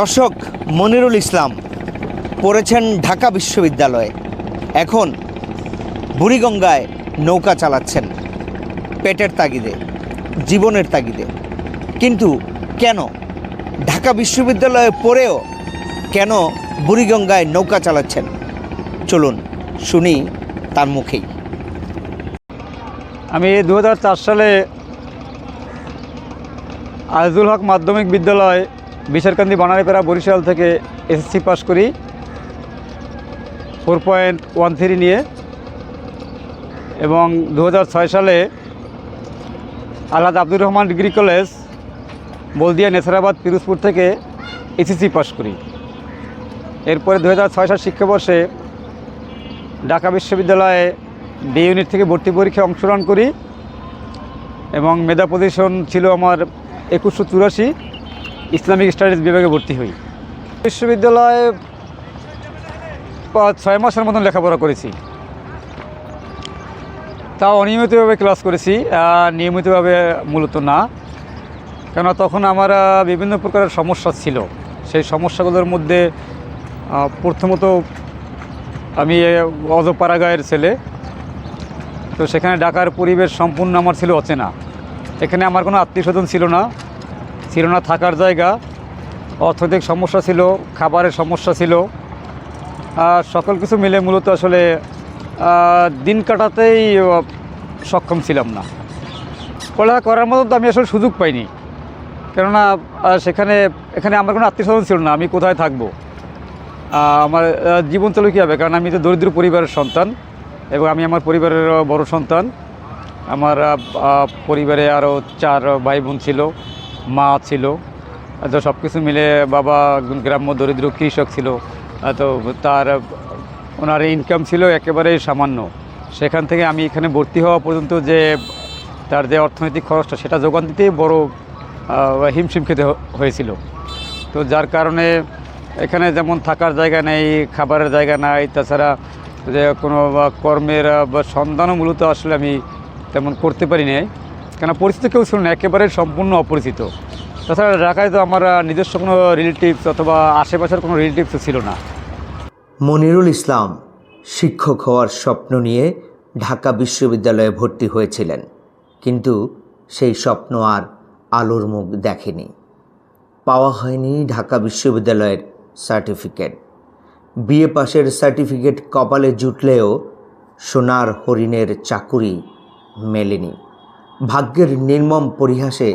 দর্শক, মনিরুল ইসলাম পড়েছেন ঢাকা বিশ্ববিদ্যালয়ে। এখন বুড়িগঙ্গায় নৌকা চালাচ্ছেন, পেটের তাগিদে, জীবনের তাগিদে। কিন্তু কেন? ঢাকা বিশ্ববিদ্যালয়ে পড়েও কেন বুড়িগঙ্গায় নৌকা চালাচ্ছেন? চলুন শুনি তার মুখেই। আমি দু হাজার চার সালে আজিজুল হক মাধ্যমিক বিদ্যালয় বিশারকান্দি বানারীপাড়া বরিশাল থেকে এসএসসি পাস করি। ফোর পয়েন্ট ওয়ান থ্রি নিয়ে। এবং দু হাজার ছয় সালে আল্লাদ আব্দুর রহমান ডিগ্রি কলেজ, বলদিয়া নেসারাবাদ, পিরোজপুর থেকে এসএসসি পাস করি। এরপরে দু ছয় সাল শিক্ষাবর্ষে ঢাকা বিশ্ববিদ্যালয়ে ডি ইউনিট থেকে ভর্তি পরীক্ষায় অংশগ্রহণ করি এবং মেধা পজিশন ছিল আমার একুশশো চুরাশি। ইসলামিক স্টাডিজ বিভাগে ভর্তি হই। বিশ্ববিদ্যালয়ে ছয় মাসের মতন লেখাপড়া করেছি। তাও অনিয়মিতভাবে ক্লাস করেছি নিয়মিতভাবে মূলত না। কেন তখন আমার বিভিন্ন প্রকারের সমস্যা ছিল। সেই সমস্যাগুলোর মধ্যে প্রথমত আমি অজপাড়াগাঁয়ের ছেলে। তো সেখানে ঢাকার পরিবেশ সম্পূর্ণ আমার ছিল অচেনা। এখানে আমার কোনো আত্মীয় স্বজন ছিল না। ছিল না থাকার জায়গা, অর্থনৈতিক সমস্যা ছিল, খাবারের সমস্যা ছিল। আর সকল কিছু মিলে মূলত আসলে দিন কাটাতেই সক্ষম ছিলাম না। পড়ালেখা করার মতো তো আমি আসলে সুযোগ পাইনি। কেননা সেখানে, এখানে আমার কোনো আত্মীয় স্বজন ছিল না, আমি কোথায় থাকব? আমার জীবন চলে কী হবে? কারণ আমি তো দরিদ্র পরিবারের সন্তান এবং আমি আমার পরিবারের বড় সন্তান। আমার পরিবারে আরও চার ভাই বোন ছিল। মা ছিল, তো সব কিছু মিলে বাবা গ্রাম্য দরিদ্র কৃষক ছিল, তো তার ওনার ইনকাম ছিল একেবারে সামান্য। সেখান থেকে আমি এখানে ভর্তি হওয়া পর্যন্ত যে তার যে অর্থনৈতিক খরচটা, সেটা যোগান দিতেই বড় হিমশিম খেতে হয়েছিল। তো যার কারণে এখানে যেমন থাকার জায়গা নেই, খাবারের জায়গা নাই, তাছাড়া যে কোনো কর্মের সন্ধানও মূলত আসলে আমি তেমন করতে পারি নাই। কেন পরিচিত কেউ ছিল না একেবারে সম্পূর্ণ অপরিচিত। তাছাড়া ঢাকায় তো আমার নিজস্ব কোনো রিলেটিভস অথবা আশেপাশের কোনো রিলেটিভসও ছিল না। মনিরুল ইসলাম শিক্ষক হওয়ার স্বপ্ন নিয়ে ঢাকা বিশ্ববিদ্যালয়ে ভর্তি হয়েছিলেন, কিন্তু সেই স্বপ্ন আর আলোর মুখ দেখেনি। পাওয়া হয়নি ঢাকা বিশ্ববিদ্যালয়ের সার্টিফিকেট বিএ পাশের সার্টিফিকেট কপালে জুটলেও সোনার হরিণের চাকুরি মেলেনি। ভাগ্যের নির্মম পরিহাসে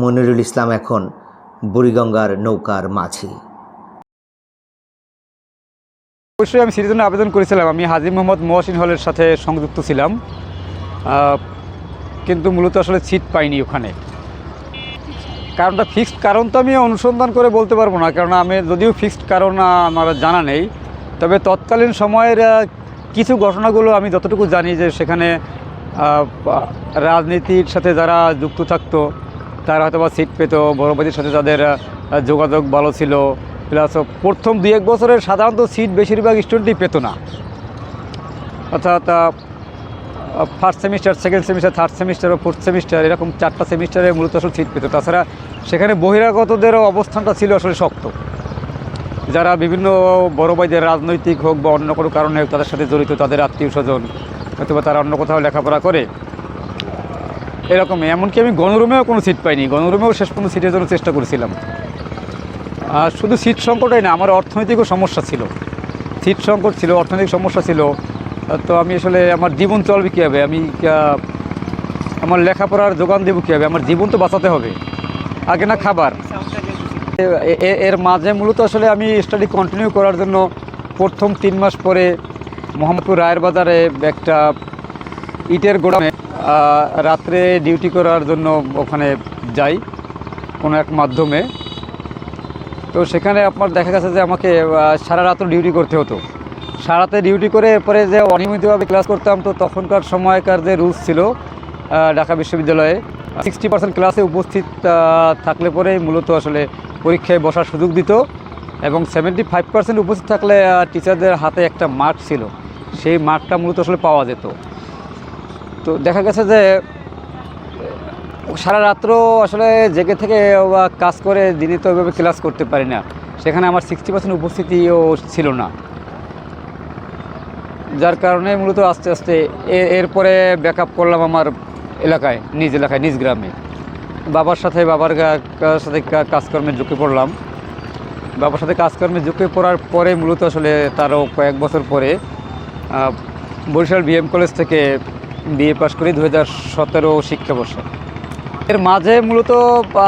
মনিরুল ইসলাম এখন বুড়িগঙ্গার নৌকার মাঝি। অবশ্যই আমি সিটির জন্য আবেদন করেছিলাম। আমি হাজি মোহাম্মদ মহসিন হলের সাথে সংযুক্ত ছিলাম। কিন্তু মূলত আসলে সিট পাইনি ওখানে। কারণটা ফিক্সড কারণ তো আমি অনুসন্ধান করে বলতে পারব না, কারণ আমি যদিও ফিক্সড কারণ আমার জানা নেই। তবে তৎকালীন সময়ের কিছু ঘটনাগুলো আমি যতটুকু জানি যে সেখানে রাজনীতির সাথে যারা যুক্ত থাকতো, তারা হয়তো বা সিট পেত বড়বাজির সাথে যাদের যোগাযোগ ভালো ছিল। প্লাস প্রথম দুই এক বছরে সাধারণত সিট বেশিরভাগ স্টুডেন্টই পেত না। অর্থাৎ first semester second semester third semester ও ফোর্থ সেমিস্টার এরকম চারটা সেমিস্টারে মূলত আসলে সিট পেত। তাছাড়া সেখানে বহিরাগতদেরও অবস্থানটা ছিল আসলে শক্ত। যারা বিভিন্ন বড় ভাইদের রাজনৈতিক হোক বা অন্য কোনো কারণে হোক তাদের সাথে জড়িত, তাদের আত্মীয় স্বজন অথবা তারা অন্য কোথাও লেখাপড়া করে। এরকম এমনকি আমি গণরুমেও কোনো সিট পাইনি। গণরুমেও শেষ পর্যন্ত সিটের জন্য চেষ্টা করেছিলাম। আর শুধু সিট সংকটই না, আমার অর্থনৈতিকও সমস্যা ছিল। সিট সংকট ছিল, অর্থনৈতিক সমস্যা ছিল। তো আমি আসলে আমার জীবন চলবে কীভাবে? আমি আমার লেখাপড়ার যোগান দেবো কীভাবে? আমার জীবন তো বাঁচাতে হবে। আগে না খাবার। এর মাঝে মূলত আসলে আমি স্টাডি কন্টিনিউ করার জন্য প্রথম তিন মাস পরে মোহাম্মদপুর রায়ের বাজারে একটা ইটের গোডামে রাত্রে ডিউটি করার জন্য ওখানে যাই, কোনো এক মাধ্যমে। তো সেখানে আপনার দেখা গেছে যে আমাকে সারা রাত্র ডিউটি করতে হতো। সারাতে ডিউটি করে এরপরে যে অনিয়মিতভাবে ক্লাস করতাম, তো তখনকার সময়কার যে রুলস ছিল ঢাকা বিশ্ববিদ্যালয়ে সিক্সটি পার্সেন্ট ক্লাসে উপস্থিত থাকলে পরে মূলত আসলে পরীক্ষায় বসার সুযোগ দিত এবং সেভেন্টি ফাইভ পার্সেন্ট উপস্থিত থাকলে টিচারদের হাতে একটা মার্ক ছিল। সেই মার্কটা মূলত আসলে পাওয়া যেত। তো দেখা গেছে যে, সারা রাত্র আসলে জেগে থেকে বা কাজ করে দিনে তো ওইভাবে ক্লাস করতে পারি না। সেখানে আমার সিক্সটি পার্সেন্ট উপস্থিতিও ছিল না। যার কারণে মূলত আস্তে আস্তে এরপরে ব্যাক আপ করলাম আমার এলাকায়, নিজ এলাকায়, নিজ গ্রামে। বাবার সাথে বাবার সাথে কাজকর্মে ঝুঁকে পড়লাম। বাবার সাথে কাজকর্মে ঝুঁকে পড়ার পরে মূলত আসলে তারও কয়েক বছর পরে বরিশাল বিএম কলেজ থেকে বিএ পাশ করি দু হাজার সতেরো শিক্ষাবর্ষে। এর মাঝে মূলত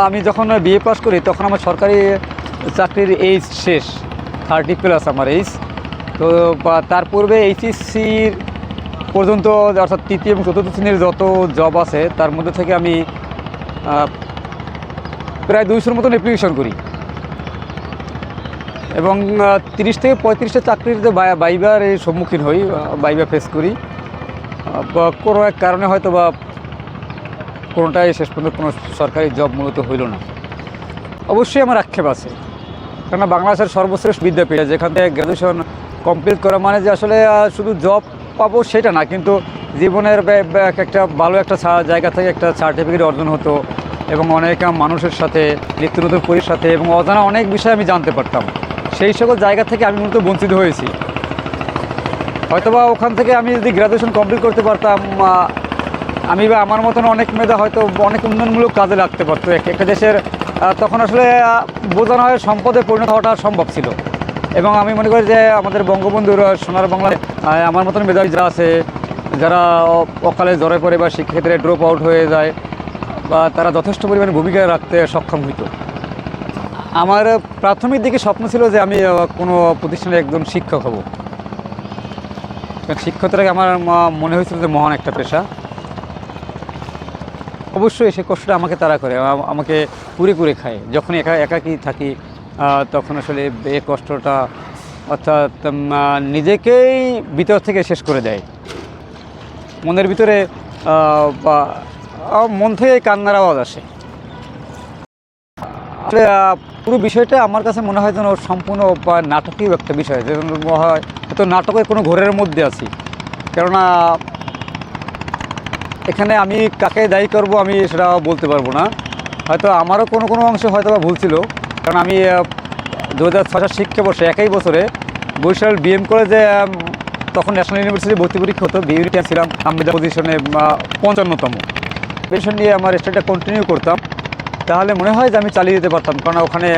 আমি যখন বিএ পাস করি, তখন আমার সরকারি চাকরির এইজ শেষ, থার্টি প্লাস আমার এইজ তো তার পূর্বে এইচএসসির পর্যন্ত, অর্থাৎ তৃতীয় এবং চতুর্থ শ্রেণির যত জব আছে, তার মধ্যে থেকে আমি প্রায় দুইশোর মতন অ্যাপ্লিকেশন করি। এবং তিরিশ থেকে পঁয়ত্রিশটা চাকরির বাইবার এর সম্মুখীন হই বাইবা ফেস করি। কোনো এক কারণে হয়তো বা কোনোটাই শেষ পর্যন্ত কোনো সরকারি জব মূলত হইল না। অবশ্যই আমার আক্ষেপ আছে। কেননা বাংলাদেশের সর্বশ্রেষ্ঠ বিদ্যাপীঠ, যেখান থেকে গ্র্যাজুয়েশন কমপ্লিট করা মানে যে আসলে শুধু জব পাবো সেটা না, কিন্তু জীবনের একটা ভালো একটা জায়গা থেকে একটা সার্টিফিকেট অর্জন হতো এবং অনেক মানুষের সাথে, নিত্য নতুন পরির সাথে এবং অজানা অনেক বিষয় আমি জানতে পারতাম। সেই সকল জায়গা থেকে আমি মূলত বঞ্চিত হয়েছি। হয়তোবা ওখান থেকে আমি যদি গ্র্যাজুয়েশন কমপ্লিট করতে পারতাম আমি বা আমার মতন অনেক মেধা হয়তো অনেক উন্নয়নমূলক কাজে লাগতে পারতো। এক- একটা দেশের তখন আসলে বোঝানো হয় সম্পদে পরিণত হওয়াটা সম্ভব ছিল। এবং আমি মনে করি যে আমাদের বঙ্গবন্ধুর, সোনার বাংলায় আমার মতন মেধাবী যারা আছে, যারা অকালে জ্বরে পড়ে বা শিক্ষাক্ষেত্রে ড্রপ আউট হয়ে যায়, বা তারা যথেষ্ট পরিমাণে ভূমিকা রাখতে সক্ষম হইতো। আমার প্রাথমিক দিকে স্বপ্ন ছিল যে আমি কোনো প্রতিষ্ঠানে একজন শিক্ষক হব। কারণ শিক্ষকতাকে আমার মনে হয়েছিল যে মহান একটা পেশা। অবশ্যই সে কষ্টটা আমাকে তারা করে আমাকে কুড়ে কুড়ে খায়। যখন একা, একাকি থাকি তখন আসলে এই কষ্টটা অর্থাৎ নিজেকেই ভিতর থেকে শেষ করে দেয়। মনের ভিতরে মন থেকে কান্নার আওয়াজ আসে। পুরো বিষয়টা আমার কাছে মনে হয় যেন সম্পূর্ণ নাটকীয় একটা বিষয়, যেন হয় হয়তো নাটকের কোনো ঘোরের মধ্যে আছি। কেননা, এখানে আমি কাকে দায়ী করব আমি সেটা বলতে পারব না। হয়তো আমারও কোনো কোনো অংশে হয়তো ভুল ছিল, কারণ আমি দু হাজার ছয় সাত শিক্ষাবর্ষে একই বছরে বরিশাল বিএম কলেজে তখন ন্যাশনাল ইউনিভার্সিটি ভর্তি পরীক্ষা হতো বিউনিটি ছিলাম আমি পজিশনে পঞ্চান্নতম। পজিশন নিয়ে আমার স্টাডিটা কন্টিনিউ করতাম। তাহলে মনে হয় যে আমি চালিয়ে যেতে পারতাম। কারণ ওখানে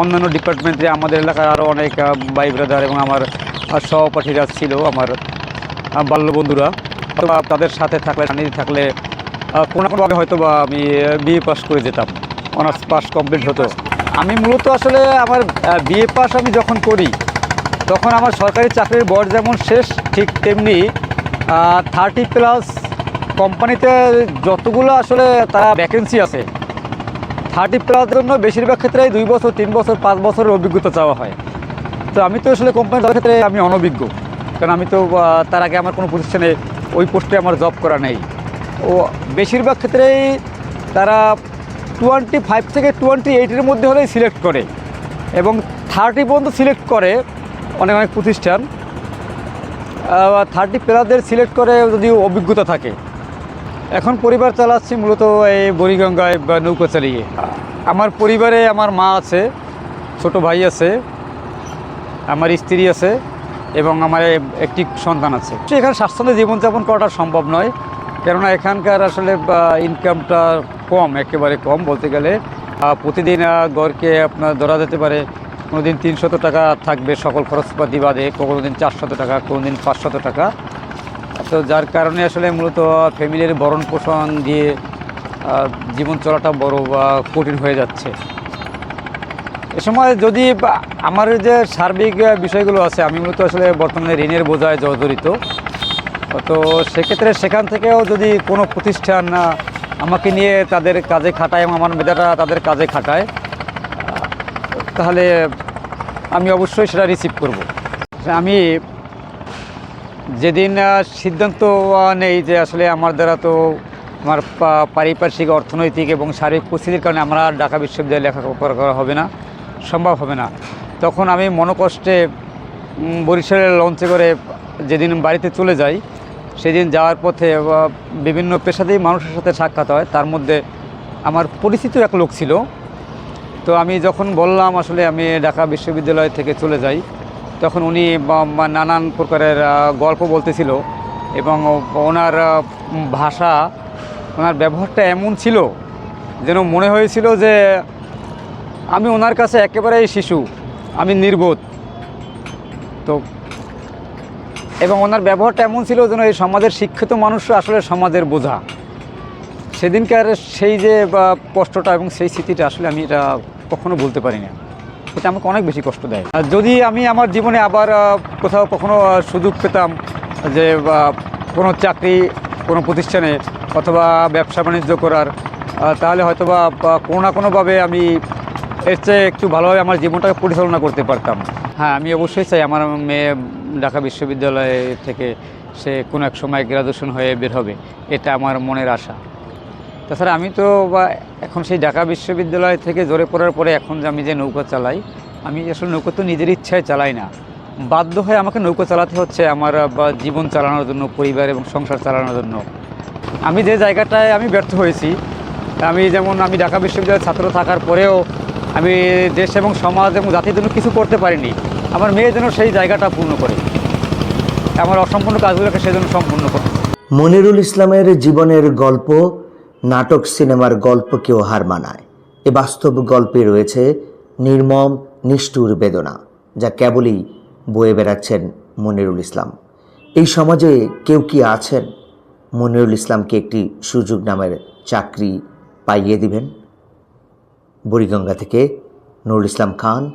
অন্যান্য ডিপার্টমেন্টে আমাদের এলাকার আরও অনেক ভাই ব্রাদার এবং আমার সহপাঠীরা ছিল, আমার বাল্য বন্ধুরা। তাদের সাথে থাকলে সান্নিধ্যে থাকলে কোনো কোনোভাবে হয়তো বা আমি বিএ পাস করে যেতাম। অনার্স পাস কমপ্লিট হতো। আমি মূলত আসলে আমার বিএ পাস আমি যখন করি, তখন আমার সরকারি চাকরির বয়স যেমন শেষ, ঠিক তেমনি থার্টি প্লাস কোম্পানিতে যতগুলো আসলে তারা ভ্যাকেন্সি আছে থার্টি প্লাস জন্য বেশিরভাগ ক্ষেত্রেই দুই বছর, তিন বছর, পাঁচ বছরের অভিজ্ঞতা চাওয়া হয়। তো আমি তো আসলে কোম্পানি যাওয়ার ক্ষেত্রে আমি অনভিজ্ঞ। কারণ আমি তো তার আগে আমার কোনো প্রতিষ্ঠানে ওই পোস্টে আমার জব করা নেই। ও বেশিরভাগ ক্ষেত্রেই তারা টোয়েন্টি ফাইভ থেকে টোয়েন্টি এইটের মধ্যে হলেই সিলেক্ট করে। এবং থার্টি পর্যন্ত সিলেক্ট করে অনেক অনেক প্রতিষ্ঠান। থার্টি প্লাসদের সিলেক্ট করে যদি অভিজ্ঞতা থাকে। এখন পরিবার চালাচ্ছি মূলত এই বুড়িগঙ্গায় বা নৌকো চালিয়ে। আমার পরিবারে আমার মা আছে, ছোট ভাই আছে, আমার স্ত্রী আছে এবং আমার একটি সন্তান আছে। এখানে স্বাচ্ছন্দ্যে জীবনযাপন করাটা সম্ভব নয়, কেননা এখানকার আসলে ইনকামটা কম, একেবারে কম বলতে গেলে। প্রতিদিন গড়কে আপনার ধরা যেতে পারে কোনো দিন তিনশত টাকা থাকবে সকল খরচপাতি বাদে কোনো দিন চারশত টাকা কোনো দিন পাঁচশত টাকা। তো যার কারণে আসলে মূলত ফ্যামিলির ভরণ পোষণ দিয়ে জীবন চলাটা বড় বা কঠিন হয়ে যাচ্ছে। এ সময় যদি আমার যে সার্বিক বিষয়গুলো আছে, আমি মূলত আসলে বর্তমানে ঋণের বোঝায় জর্জরিত। তো সেক্ষেত্রে সেখান থেকেও যদি কোনো প্রতিষ্ঠান আমাকে নিয়ে তাদের কাজে খাটায় এবং আমার মেধাটা তাদের কাজে খাটায় তাহলে আমি অবশ্যই সেটা রিসিভ করব। আমি যেদিন সিদ্ধান্ত নেই যে আসলে আমার দ্বারা তো আমার পারিপার্শ্বিক অর্থনৈতিক এবং শারীরিক পরিস্থিতির কারণে আমরা ঢাকা বিশ্ববিদ্যালয়ে লেখাপড়া করা হবে না, সম্ভব হবে না। তখন আমি মনোকষ্টে বরিশালের লঞ্চে করে যেদিন বাড়িতে চলে যাই, সেদিন যাওয়ার পথে বিভিন্ন পেশাতেই মানুষের সাথে সাক্ষাৎ হয়। তার মধ্যে আমার পরিচিত এক লোক ছিল। তো আমি যখন বললাম, আসলে আমি ঢাকা বিশ্ববিদ্যালয় থেকে চলে যাই তখন উনি নানান প্রকারের গল্প বলতেছিল এবং ওনার ভাষা, ওনার ব্যবহারটা এমন ছিল যেন মনে হয়েছিল যে আমি ওনার কাছে একেবারেই শিশু, আমি নির্বোধ। তো এবং ওনার ব্যবহারটা এমন ছিল যেন এই সমাজের শিক্ষিত মানুষ আসলে সমাজের বোঝা। সেদিনকার সেই যে কষ্টটা এবং সেই স্মৃতিটা আসলে আমি এটা কখনো বলতে পারি না এটা আমাকে অনেক বেশি কষ্ট দেয়। যদি আমি আমার জীবনে আবার কোথাও কখনো সুযোগ পেতাম যে কোনো চাকরি, কোনো প্রতিষ্ঠানে অথবা ব্যবসা বাণিজ্য করার তাহলে হয়তো বা বা কোনো না কোনোভাবে আমি এর চেয়ে একটু ভালোভাবে আমার জীবনটাকে পরিচালনা করতে পারতাম। হ্যাঁ আমি অবশ্যই চাই আমার মেয়ে ঢাকা বিশ্ববিদ্যালয় থেকে সে কোনো এক সময় গ্রাজুয়েশন হয়ে বের হবে, এটা আমার মনের আশা। তাছাড়া আমি তো বা এখন সেই ঢাকা বিশ্ববিদ্যালয় থেকে জোরে পড়ার পরে এখন যে আমি যে নৌকা চালাই, আমি আসলে নৌকা তো নিজের ইচ্ছায় চালাই না। বাধ্য হয়ে আমাকে নৌকা চালাতে হচ্ছে আমার বা জীবন চালানোর জন্য, পরিবার এবং সংসার চালানোর জন্য। আমি যে জায়গাটায় আমি ব্যর্থ হয়েছি, আমি যেমন আমি ঢাকা বিশ্ববিদ্যালয়ের ছাত্র থাকার পরেও আমি দেশ এবং সমাজ এবং জাতির জন্য কিছু করতে পারিনি। আমার মেয়ে যেন সেই জায়গাটা পূর্ণ করে। আমার অসম্পূর্ণ কাজগুলোকে সেজন্য সম্পূর্ণ করে। মনিরুল ইসলামের জীবনের গল্প নাটক সিনেমার গল্পকেও হার মানায়। এ বাস্তব গল্পে রয়েছে নির্মম, নিষ্ঠুর বেদনা, যা কেবলই বয়ে বেড়াচ্ছেন মনিরুল ইসলাম। এই সমাজে কেউ কি আছেন? মনিরুল ইসলামকে একটি সুযোগ নামের চাকরি পাইয়ে দিবেন? বুড়িগঙ্গা থেকে Nurul Islam Khan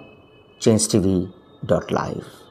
change TV dot live